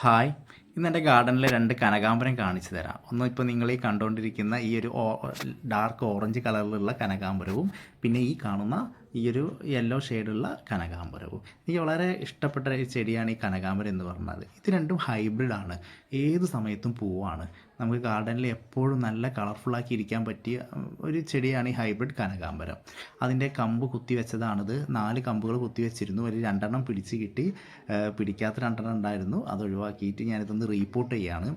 Hi ഇന്ന് എന്റെ ഗാർഡനിലെ രണ്ട് കനകാമ്പരം കാണിച്ചു തരാം. ഒന്ന് ഇപ്പോൾ നിങ്ങൾ ഈ കണ്ടുകൊണ്ടിരിക്കുന്ന ഈ ഒരു ഡാർക്ക് ഓറഞ്ച് കളറിലുള്ള കനകാമ്പരവും പിന്നെ ഈ കാണുന്ന ഈ ഒരു യെല്ലോ ഷെയ്ഡുള്ള കനകാമ്പരവും എനിക്ക് വളരെ ഇഷ്ടപ്പെട്ട ഒരു ചെടിയാണ് ഈ കനകാമ്പരം എന്ന് പറഞ്ഞത്. ഇത് രണ്ടും ഹൈബ്രിഡാണ് ഏത് സമയത്തും പൂവാണ്. നമുക്ക് ഗാർഡനിൽ എപ്പോഴും നല്ല കളർഫുള്ളാക്കി ഇരിക്കാൻ പറ്റിയ ഒരു ചെടിയാണ് ഈ ഹൈബ്രിഡ് കനകാമ്പരം അതിന്റെ കമ്പ് കുത്തി വെച്ചതാണിത്. നാല് കമ്പുകൾ കുത്തി വെച്ചിരുന്നു. ഒരു രണ്ടെണ്ണം പിടിച്ച് കിട്ടി. പിടിക്കാത്ത രണ്ടെണ്ണം ഉണ്ടായിരുന്നു. അത് ഒഴിവാക്കിയിട്ട് ഞാനിതൊന്ന് റീപ്പോർട്ട് ചെയ്യാണ്.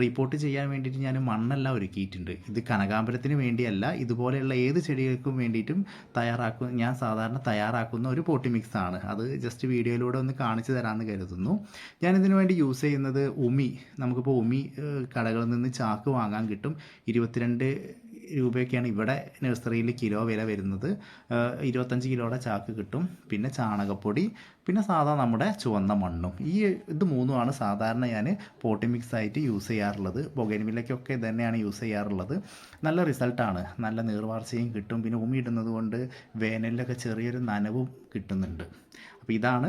റീപ്പോർട്ട് ചെയ്യാൻ വേണ്ടിയിട്ട് ഞാൻ മണ്ണെല്ലാം ഒരുക്കിയിട്ടുണ്ട്. ഇത് കനകാമ്പരത്തിന് വേണ്ടിയല്ല ഇതുപോലെയുള്ള ഏത് ചെടികൾക്കും വേണ്ടിയിട്ടും തയ്യാറാക്കും ഞാൻ സാധാരണ തയ്യാറാക്കുന്ന ഒരു പോട്ടി മിക്സ് ആണ്. അത് ജസ്റ്റ് വീഡിയോയിലൂടെ ഒന്ന് കാണിച്ചു തരാമെന്ന് കരുതുന്നു. ഞാനിതിനു വേണ്ടി യൂസ് ചെയ്യുന്നത് ഉമി. നമുക്കിപ്പോൾ ഉമി കടകളിൽ നിന്ന് ചാക്ക് വാങ്ങാൻ കിട്ടും. ഇരുപത്തിരണ്ട് രൂപയൊക്കെയാണ് ഇവിടെ നഴ്സറിയിൽ കിലോ വില വരുന്നത്. ഇരുപത്തഞ്ച് കിലോയുടെ ചാക്ക് കിട്ടും. പിന്നെ ചാണകപ്പൊടി പിന്നെ സാധാ നമ്മുടെ ചുവന്ന മണ്ണും. ഈ ഇത് മൂന്നുമാണ് സാധാരണ ഞാൻ പോട്ടി മിക്സ് ആയിട്ട് യൂസ് ചെയ്യാറുള്ളത്. ബൊഗൻവില്ലയ്ക്കൊക്കെ തന്നെയാണ് യൂസ് ചെയ്യാറുള്ളത്. നല്ല റിസൾട്ടാണ്. നല്ല നീർവാർച്ചയും കിട്ടും. പിന്നെ ഉമി ഇടുന്നത് കൊണ്ട് വേനലിലൊക്കെ ചെറിയൊരു നനവും കിട്ടുന്നുണ്ട്. അപ്പോൾ ഇതാണ്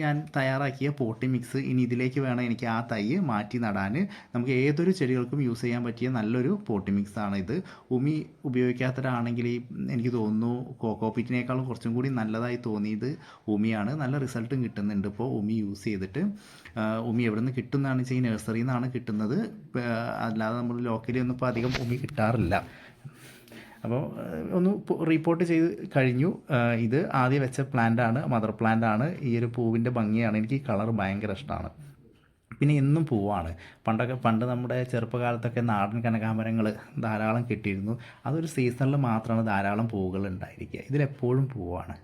ഞാൻ തയ്യാറാക്കിയ പോട്ടി മിക്സ് ഇനി ഇതിലേക്ക് വേണം എനിക്ക് ആ തൈ മാറ്റി നടാൻ. നമുക്ക് ഏതൊരു ചെടികൾക്കും യൂസ് ചെയ്യാൻ പറ്റിയ നല്ലൊരു പോട്ടി മിക്സ് ആണ് ഇത്. ഉമി ഉപയോഗിക്കാത്തവരാണെങ്കിൽ എനിക്ക് തോന്നുന്നു കോക്കോ പിറ്റിനേക്കാളും കുറച്ചും കൂടി നല്ലതായി തോന്നിയത് ഉമിയാണ്. നല്ല റിസൾട്ടും കിട്ടുന്നുണ്ട് ഇപ്പോൾ ഉമി യൂസ് ചെയ്തിട്ട്. ഉമി എവിടെ നിന്ന് കിട്ടുന്നതാണ് വെച്ചാൽ ഈ നഴ്സറിയിൽ നിന്നാണ് കിട്ടുന്നത്. അല്ലാതെ നമ്മൾ ലോക്കലി ഒന്നും ഇപ്പോൾ അധികം ഉമി കിട്ടാറില്ല. അപ്പോൾ ഒന്ന് റിപ്പോർട്ട് ചെയ്ത് കഴിഞ്ഞു. ഇത് ആദ്യം വെച്ച പ്ലാന്റ് ആണ് മദർ പ്ലാന്റ് ആണ്. ഈ ഒരു പൂവിന്റെ ഭംഗിയാണ്. എനിക്ക് ഈ കളർ ഭയങ്കര ഇഷ്ടമാണ്. പിന്നെ എന്നും പൂവാണ്. പണ്ടൊക്കെ പണ്ട് നമ്മുടെ ചെറുപ്പകാലത്തൊക്കെ നാടൻ കനകാമരങ്ങൾ ധാരാളം കിട്ടിയിരുന്നു. അതൊരു സീസണിൽ മാത്രമാണ് ധാരാളം പൂവുകൾ ഉണ്ടായിരിക്കുക. ഇതിലെപ്പോഴും പൂവാണ്.